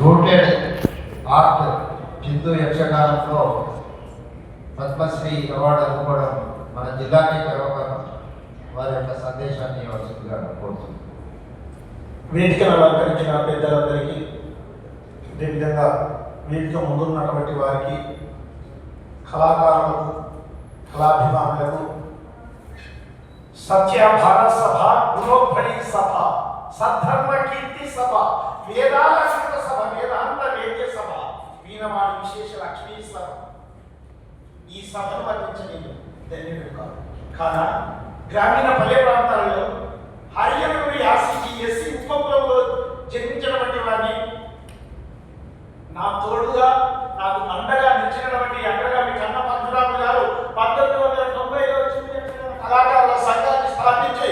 Rooted art Hindu యక్షగానంలో Padmashri award అందుకోవడం మన జిల్లాకే గర్వకారణం. వారి యొక్క సందేశాన్ని ఇవ్వాల్సిందిగా కోరుతున్నాను. వేదికను అలంకరించిన పెద్దలందరికీ అదేవిధంగా వేదిక ముందున్నటువంటి వారికి కళాకారులకు కళాభిమానులకు సత్య భారత సభ గుణోపరి సభ సద్ధర్మ కీర్తి సభ వేదాల అక్షర సభ వేదాంత వేద్య సభ వాడు విశేష లక్ష్మీ సభ. ఈ సభను వర్ణించలేదు ధన్యుడు కాదు. కాదా గ్రామీణ పల్లె ప్రాంతాల్లో హరిజనుడు యాసికి ఎస్సీ ఉపకులంలో జన్మించినటువంటి వంటి వారిని నా తోడుగా నాకు అండగా నిలిచినటువంటి అగ్రగామి కన్న పరశురాము గారు పంతొమ్మిది వందల తొంభైలో చిన్న కళాకారుల సంఘాన్ని స్థాపించి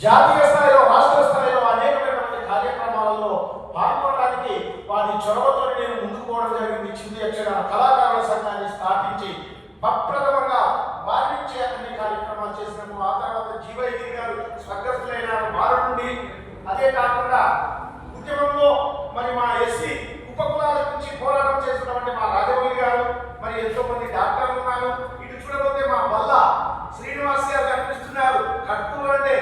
జాతీయ స్థాయిలో రాష్ట్ర స్థాయిలో అనేకమైనటువంటి కార్యక్రమాలలో పాల్గొనడానికి వారి చొరవతో పోవడం యక్షగాన కళాకారుల సంఘాన్ని స్థాపించి ప్రప్రథమంగా వారి అన్ని కార్యక్రమాలు చేసినాము ఆ తర్వాత జీవైగిరి గారు స్వర్గస్థులైన వారి నుండి అదే కాకుండా ఉద్యమంలో మరి మా ఎస్సీ ఉపకులాల నుంచి పోరాటం చేస్తున్నటువంటి మా రాజమౌళి గారు మరి ఎంతో మంది డాక్టర్లు ఉన్నారు. ఇటు చూడబోతే మా బల్ల శ్రీనివాస్ గారు కనిపిస్తున్నారు. కట్టులు అంటే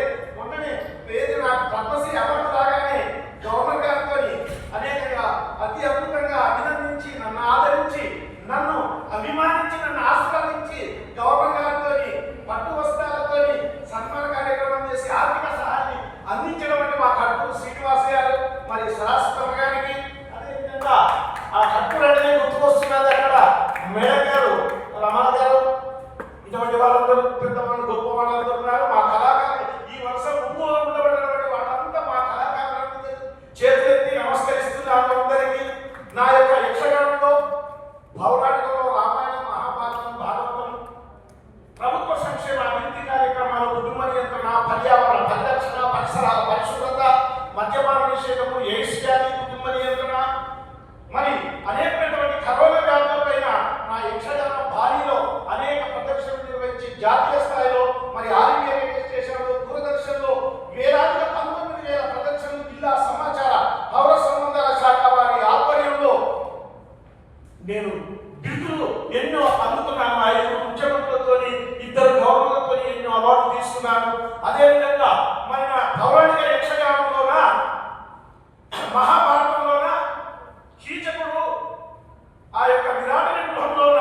మా ఆ యొక్క ముఖ్యమంత్రులతో ఇద్దరు గవర్నర్లతో ఎన్నో అవార్డు తీసుకున్నాను అదేవిధంగా మన పౌరాణిక యక్షగానంలోన మహాభారతంలోన కీచకుడు ఆ యొక్క విరాట విగ్రహంలోన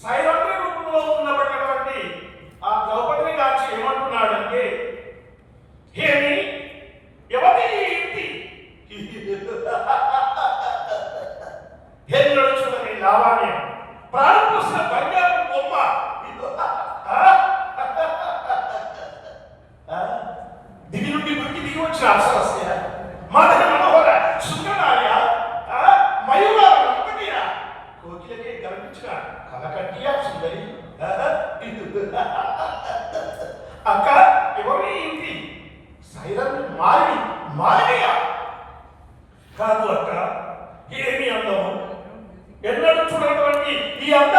సైరంధ్రి రూపంలో ఉన్నటువంటి ఆ ద్రౌపదిని కాచి ఏమంటున్నాడంటే ఏమి ఎవరి ఇంటి? ఏం చూడని లావాణ్యం. ప్రారంభిస్తున్న బొమ్మ. దిగి నుండి గురికి దిగి వచ్చిన అప్సరస్య మదన మనోహర సుందరాయ మయూరాల కోకిలకే కలకట్టియ సుందరి. అక్క ఎవరి ఇంటి? సైరన్ మారి మారి Yeah.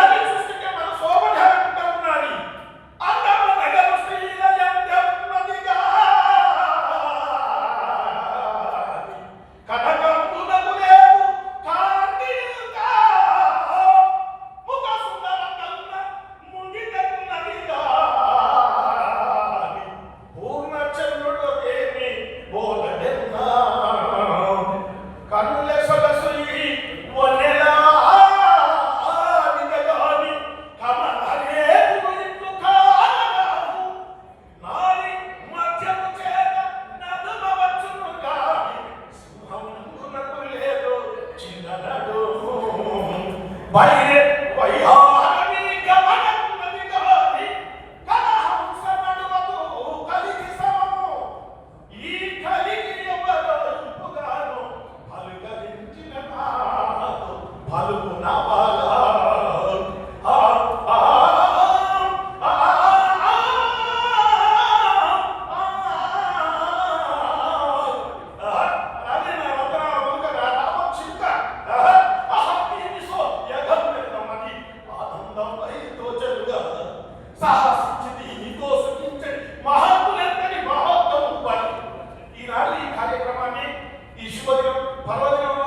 para veriyor,